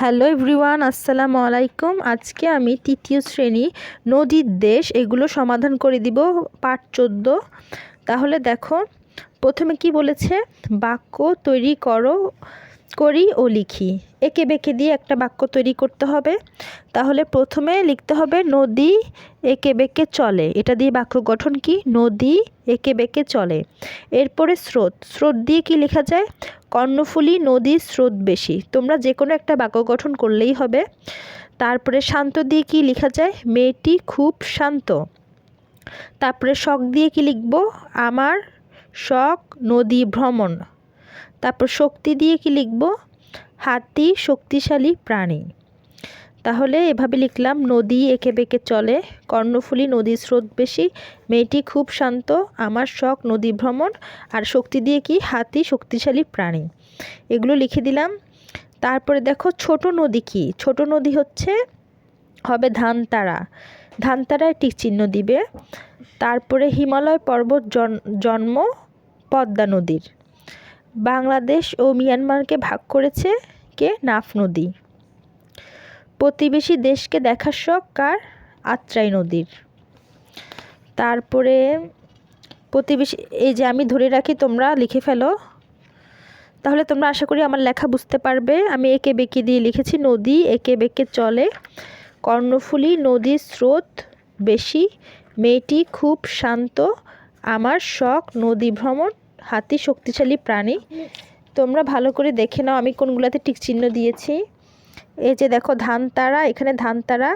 Hello everyone, আসসালামু আলাইকুম। আজকে আমি তৃতীয় শ্রেণি নদীর দেশ, এগুলো সমাধান করে দিব পাঠ চোদ্দ। তাহলে দেখো, প্রথমে কি বলেছে? বাক্য তৈরি করো করি ও লিখি। একে বেঁকে দিয়ে একটা বাক্য তৈরি করতে হবে। তাহলে প্রথমে লিখতে হবে নদী একে বেঁকে চলে। এটা দিয়ে বাক্য গঠন কি? নদী একে বেঁকে চলে। এরপরে স্রোত। স্রোত দিয়ে কি লেখা যায়? কর্ণফুলী নদীর স্রোত বেশি। তোমরা যে কোনো একটা বাক্য গঠন করলেই হবে। তারপরে শান্ত দিয়ে কি লেখা যায়? মেয়েটি খুব শান্ত। তারপরে শখ দিয়ে কি লিখব? আমার শখ নদী ভ্রমণ। তারপর শক্তি দিয়ে কি লিখব? হাতি শক্তিশালী প্রাণী। তাহলে এভাবে লিখলাম, নদী এঁকে বেঁকে চলে, কর্ণফুলী নদীর স্রোত বেশি, মেয়েটি খুব শান্ত, আমার শখ নদী ভ্রমণ, আর শক্তি দিয়ে কি? হাতি শক্তিশালী প্রাণী। এগুলো লিখে দিলাম। তারপরে দেখো, ছোট নদী কি? ছোট নদী হচ্ছে, হবে ধানতারা। ধানতারায় টিক চিহ্ন দিবে। তারপরে হিমালয় পর্বত জন্ম পদ্মা নদীর। বাংলাদেশ ও মিয়ানমারকে ভাগ করেছে কে? নাফ নদী। প্রতিবেশী দেশকে দেখার শখ কার? আত্রাই নদীর। তারপরে প্রতিবেশী, এই যে আমি ধরে রাখি, তোমরা লিখে ফেলো। তাহলে তোমরা আশা করি আমার লেখা বুঝতে পারবে। আমি একে বেঁকে দিয়ে লিখেছি, নদী একে বেঁকে চলে। কর্ণফুলী নদীর স্রোত বেশি, মেয়েটি খুব শান্ত। আমার শখ নদী ভ্রমণ হাতি শক্তিশালী প্রাণী। তোমরা ভালো করে দেখে নাও আমি কোনগুলোতে টিক চিহ্ন দিয়েছি। এই যে দেখো ধানতারা, এখানে ধানতারা,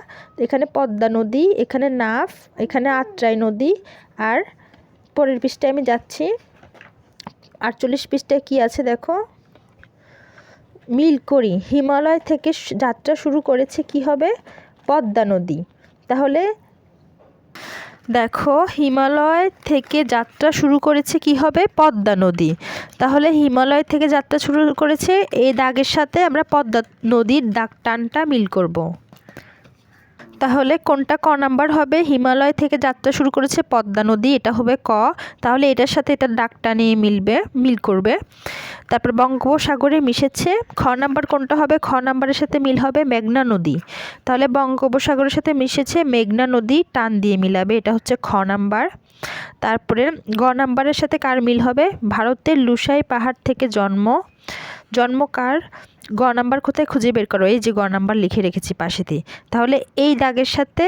এখানে পদ্মা নদী, এখানে নাফ, এখানে আত্রাই নদী আর পরের পৃষ্ঠায় আমি যাচ্ছি। আটচল্লিশ পৃষ্ঠায় কি আছে দেখো? মিল করি হিমালয় থেকে যাত্রা শুরু করেছে কি হবে? পদ্মা নদী। তাহলে দেখো, হিমালয় থেকে যাত্রা শুরু করেছে কি হবে পদ্মা নদী তাহলে হিমালয় থেকে যাত্রা শুরু করেছে এই দাগের সাথে আমরা পদ্মা নদীর দাগ টানটা মিল করব। তাহলে কোনটা ক নাম্বার হবে? হিমালয় থেকে যাত্রা শুরু করেছে পদ্মা নদী, এটা হবে ক। তাহলে এটার সাথে এটার ডাকটা নিয়ে মিলবে, মিল করবে। তারপর বঙ্গোপসাগরে মিশেছে। খ নাম্বার কোনটা হবে? খ নাম্বারের সাথে মিল হবে মেঘনা নদী। তাহলে বঙ্গোপসাগরের সাথে মিশেছে মেঘনা নদী, টান দিয়ে মিলাবে, এটা হচ্ছে খ নাম্বার। তারপরে গ নাম্বারের সাথে কার মিল হবে? ভারতের লুসাই পাহাড় থেকে জন্ম। জন্ম কার? গ নাম্বার কোথায় খুঁজে বের করো? এই যে গ নাম্বার লিখে রেখেছি পাশেতে তাহলে এই দাগের সাথে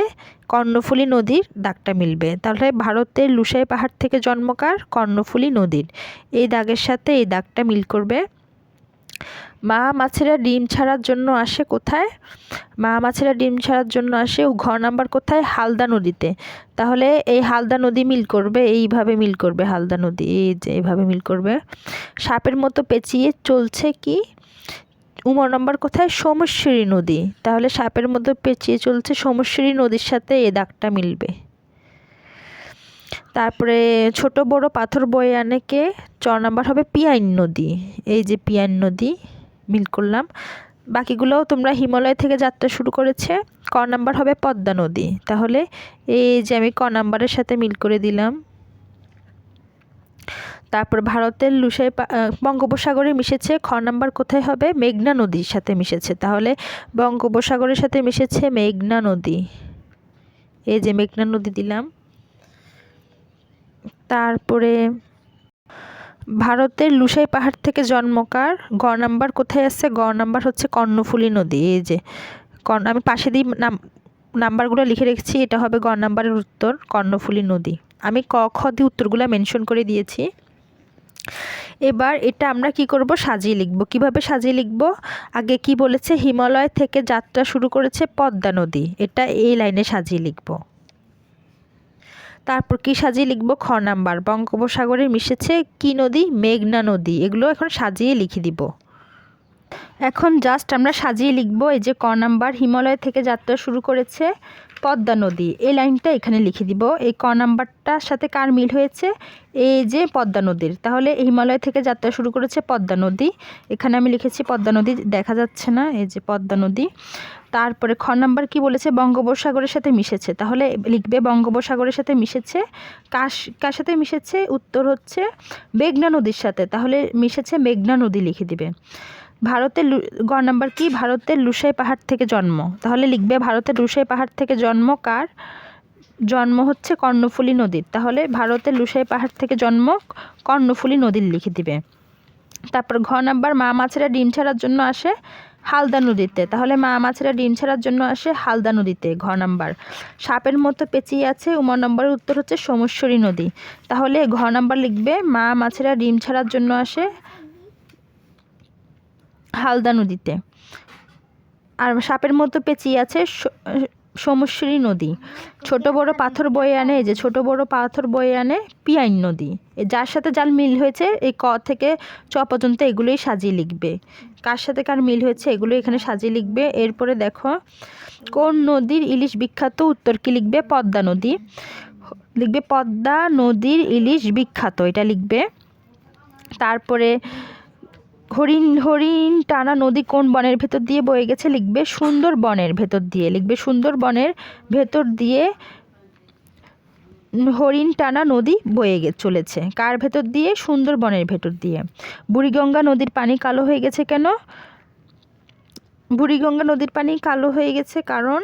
কর্ণফুলী নদীর দাগটা মিলবে। তাহলে ভারতের লুসাই পাহাড় থেকে জন্মকার কর্ণফুলী নদীর। এই দাগের সাথে এই দাগটা মিল করবে। মা মাছেরা ডিম ছাড়ার জন্য আসে কোথায়? মা মাছেরা ডিম ছাড়ার জন্য আসে ও ঘর নাম্বার কোথায়? হালদা নদীতে। তাহলে এই হালদা নদী মিল করবে, এইভাবে মিল করবে হালদা নদী, এই যে এইভাবে মিল করবে। সাপের মতো পেঁচিয়ে চলছে কি? উমর নম্বর কোথায়? সোমেশ্বরী নদী। তাহলে সাপের মধ্যে পেঁচিয়ে চলছে সোমেশ্বরী নদীর সাথে এ দাগটা মিলবে। তারপরে ছোট বড় পাথর বয়ে আনে কে? চ নাম্বার হবে পিয়াইন নদী। এই যে পিয়াইন নদী, মিল করলাম। বাকিগুলোও তোমরা হিমালয় থেকে যাত্রা শুরু করেছে। ক নাম্বার হবে পদ্মা নদী। তাহলে এই যে আমি ক নাম্বারের সাথে মিল করে দিলাম। তারপর ভারতের লুসাই বঙ্গোপসাগরে মিশেছে, খ নাম্বার কোথায় হবে? মেঘনা নদীর সাথে মিশেছে। তাহলে বঙ্গোপসাগরের সাথে মিশেছে মেঘনা নদী। এই যে মেঘনা নদী দিলাম। তারপরে ভারতের লুসাই পাহাড় থেকে জন্মকার গ নাম্বার কোথায় আছে? গ নাম্বার হচ্ছে কর্ণফুলী নদী। এই যে আমি পাশে দিই নাম্বারগুলো লিখে রেখেছি। এটা হবে গ নাম্বারের উত্তর, কর্ণফুলী নদী। আমি ক খ দিয়ে উত্তরগুলো মেনশন করে দিয়েছি। এবার এটা আমরা কি করব? সাজিয়ে লিখব। কীভাবে সাজিয়ে লিখব? আগে কি বলেছে? হিমালয় থেকে যাত্রা শুরু করেছে পদ্মা নদী। এটা এই লাইনে সাজিয়ে লিখব। তারপর কি সাজিয়ে লিখব? খ নাম্বার। বঙ্গোপসাগরে মিশেছে কি নদী? মেঘনা নদী। এগুলো এখন সাজিয়ে লিখে দিব। এখন জাস্ট আমরা সাজিয়ে লিখব এই যে ক নাম্বার, হিমালয় থেকে যাত্রা শুরু করেছে পদ্মা নদী। এই লাইনটা এখানে লিখে দিব। এই ক নাম্বারটার সাথে কার মিল হয়েছে? এই যে পদ্মা নদীর। তাহলে হিমালয় থেকে যাত্রা শুরু করেছে পদ্মা নদী। এখানে আমি লিখেছি পদ্মা নদী, দেখা যাচ্ছে না, এই যে পদ্মা নদী। তারপরে খ নাম্বার কি বলেছে? বঙ্গোপসাগরের সাথে মিশেছে। তাহলে লিখবে বঙ্গোপসাগরের সাথে মিশেছে। কাশ কার সাথে মিশেছে? উত্তর হচ্ছে মেঘনা নদীর সাথে। তাহলে মিশেছে মেঘনা নদী লিখে দিবে। ভারতের গ নাম্বার কি? ভারতের লুসাই পাহাড় থেকে জন্ম। তাহলে লিখবে ভারতের লুসাই পাহাড় থেকে জন্ম কার? জন্ম হচ্ছে কর্ণফুলী নদীর। তাহলে ভারতের লুসাই পাহাড় থেকে জন্ম কর্ণফুলী নদীর লিখে দিবে। তারপর ঘ নাম্বার, মা মাছেরা ডিম ছাড়ার জন্য আসে হালদা নদীতে। তাহলে মা মাছেরা ডিম ছাড়ার জন্য আসে হালদা নদীতে, ঘ নাম্বার। সাপের মতো পেঁচিয়ে আছে, উমর নম্বরের উত্তর হচ্ছে সোমেশ্বরী নদী। তাহলে ঘ নাম্বার লিখবে, মা মাছেরা ডিম ছাড়ার জন্য আসে হালদা নদীতে। আর সাপের মতো পেঁচিয়ে আছে সো- সোমেশ্বরী নদী। ছোট বড় পাথর বয়ে আনে যে ছোট বড় পাথর বয়ে আনে পিয়াইন নদী। যার সাথে যার মিল হয়েছে, এই ক থেকে চ পর্যন্ত এগুলোই সাজিয়ে লিখবে। কার সাথে কার মিল হয়েছে এগুলো এখানে সাজিয়ে লিখবে। এরপরে দেখো, কোন নদীর ইলিশ বিখ্যাত উত্তর কি লিখবে? পদ্মা নদী। লিখবে পদ্মা নদীর ইলিশ বিখ্যাত, এটা লিখবে। তারপরে হরিণ হরিণ টানা নদী কোন বনের ভেতর দিয়ে বয়ে গেছে? লিখবে সুন্দর বনের ভেতর দিয়ে। লিখবে সুন্দর বনের ভেতর দিয়ে হরিণ টানা নদী বয়ে গে চলেছে। কার ভেতর দিয়ে? সুন্দর বনের ভেতর দিয়ে। বুড়িগঙ্গা নদীর পানি কালো হয়ে গেছে কেন? বুড়িগঙ্গা নদীর পানি কালো হয়ে গেছে কারণ?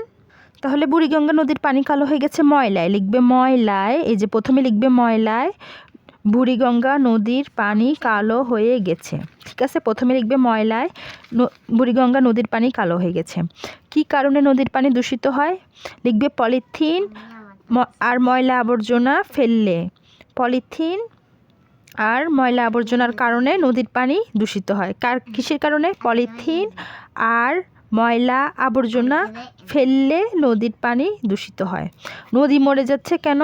তাহলে বুড়িগঙ্গা নদীর পানি কালো হয়ে গেছে ময়লায়। লিখবে ময়লায়। এই যে প্রথমে লিখবে ময়লায়। বুড়িগঙ্গা নদীর পানি কালো হয়ে গেছে। ঠিক আছে, প্রথমে লিখবে ময়লায় বুড়িগঙ্গা নদীর পানি কালো হয়ে গেছে। কি কারণে নদীর পানি দূষিত হয়? লিখবে পলিথিন আর ময়লা আবর্জনা ফেললে। পলিথিন আর ময়লা আবর্জনার কারণে নদীর পানি দূষিত হয়। কার, কিসের কারণে? পলিথিন আর ময়লা আবর্জনা ফেললে নদীর পানি দূষিত হয়। নদী মরে যাচ্ছে কেন?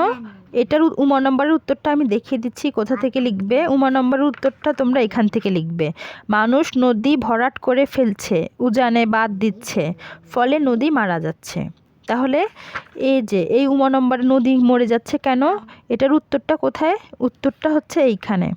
এটার উমা নম্বরের উত্তরটা আমি দেখিয়ে দিচ্ছি, কোথা থেকে লিখবে। উমা নম্বরের উত্তরটা তোমরা এখান থেকে লিখবে। মানুষ নদী ভরাট করে ফেলছে, উজানে বাদ দিচ্ছে, ফলে নদী মারা যাচ্ছে। তাহলে এই যে, এই উমা নম্বরে নদী মরে যাচ্ছে কেন? এটার উত্তরটা কোথায়? উত্তরটা হচ্ছে এইখানে।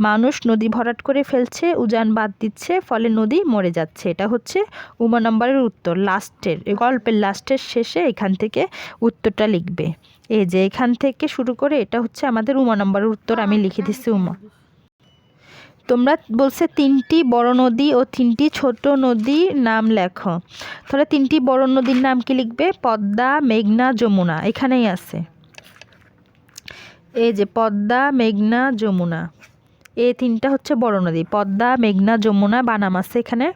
মানুষ নদী ভরাট করে ফেলছে, উজান বাদ দিচ্ছে, ফলে নদী মরে যাচ্ছে। এটা হচ্ছে উমা নম্বরের উত্তর, লাস্টের, গল্পের লাস্টের শেষে এখান থেকে উত্তরটা লিখবে। এই যে এখান থেকে শুরু করে এটা হচ্ছে আমাদের উমা নম্বরের উত্তর, আমি লিখে দিচ্ছি উমা। তোমরা বলছে তিনটি বড় নদী ও তিনটি ছোট নদীর নাম লেখো। তাহলে তিনটি বড় নদীর নাম কি লিখবে? পদ্মা, মেঘনা, যমুনা। এখানেই আছে। এই যে পদ্মা, মেঘনা, যমুনা। এই তিনটা হচ্ছে বড় নদী। পদ্মা, মেঘনা, যমুনা, বানাম আছে এখানে।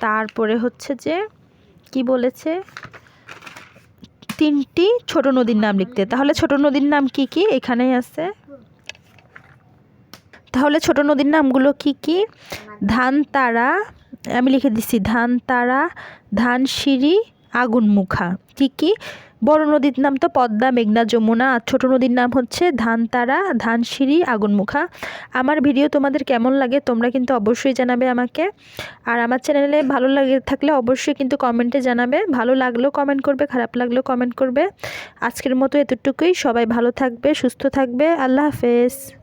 তারপরে হচ্ছে যে কি বলেছে? তিনটি ছোট নদীর নাম লিখতে। তাহলে ছোট নদীর নাম কি কি? এখানেই আছে। তাহলে ছোট নদীর নামগুলো কি কি? ধানতারা, আমি লিখে দিচ্ছি, ধানতারা, ধানসিঁড়ি, আগুনমুখা। কি কি? বড় নদীর নাম তো পদ্মা, মেঘনা, যমুনা, আর ছোটো নদীর নাম হচ্ছে ধানতারা, ধানসিঁড়ি, আগুনমুখা। আমার ভিডিও তোমাদের কেমন লাগে তোমরা কিন্তু অবশ্যই জানাবে আমাকে। আর আমার চ্যানেলে ভালো লাগে থাকলে অবশ্যই কিন্তু কমেন্টে জানাবে। ভালো লাগলেও কমেন্ট করবে, খারাপ লাগলেও কমেন্ট করবে। আজকের মতো এতটুকুই। সবাই ভালো থাকবে, সুস্থ থাকবে। আল্লাহ হাফেজ।